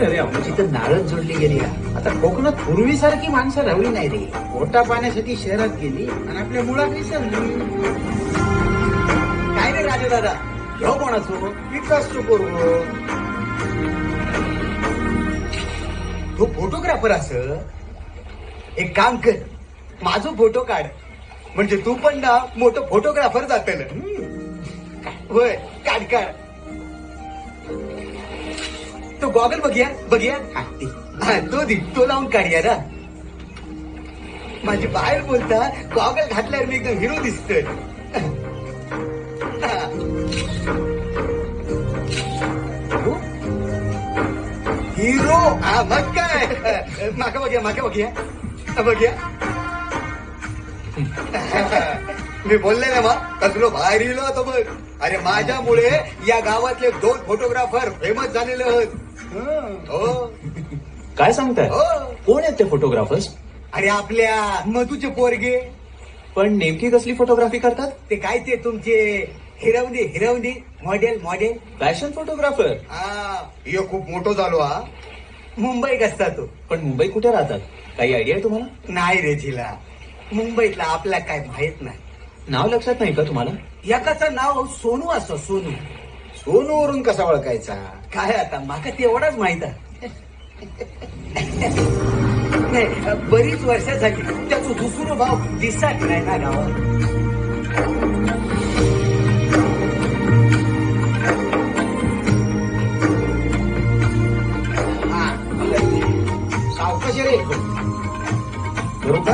तर म्हणजे नारळ जोडली गेली आता कोकणात पूर्वीसारखी माणसं राहिली नाही रे. पोटा पाण्यासाठी शहरात गेली आणि आपल्या मुळात विसरली काय रे राजू दादा ह्यो कोणाचो विकास पोरगो तो फोटोग्राफर अस? एक काम कर माझो फोटो काढ. म्हणजे तू पण ना मोठं फोटोग्राफर जातल. होय काढ काढ. तो गॉगल बघूया बघूया. हा, ते. हा, तो दे तो लावून काढूया ना माझी बाहेर बोलता गॉगल घातल्यावर मी एकदम हिरो दिसतोय. हिरो हा मग काय? माका बघूया माका बघूया. बघिया बघूया. मी बोलले ना मग कसलो बाहेर येलो होतो बघ. अरे माझ्यामुळे या गावातले दोन फोटोग्राफर फेमस झालेले आहेत. हं, काय सांगताय? हो. कोण आहेत ते फोटोग्राफर्स अरे आपल्या मधूचे पोरगे. पण नेमकी कसली फोटोग्राफी करतात? ते काय ते तुमचे Hirwani Hirwani model model fashion photographer हा यो खूप मोठो झालो हा. मुंबई कसता तो? पण मुंबई कुठे राहतात? काही आयडिया आहे तुम्हाला? नाही रे तिला मुंबईतला आपल्या काय माहीत नाही. नाव लक्षात नाही का तुम्हाला? एकाचं नाव सोनू असं सोनू. सोनूवरून कसा ओळखायचा? काय आता माका तेवढाच माहीत आहे. नाही बरीच वर्ष झाली त्याचं दुसरं भाव दिसत नाही ना गावात. हा, सावकाश रे बरोबर?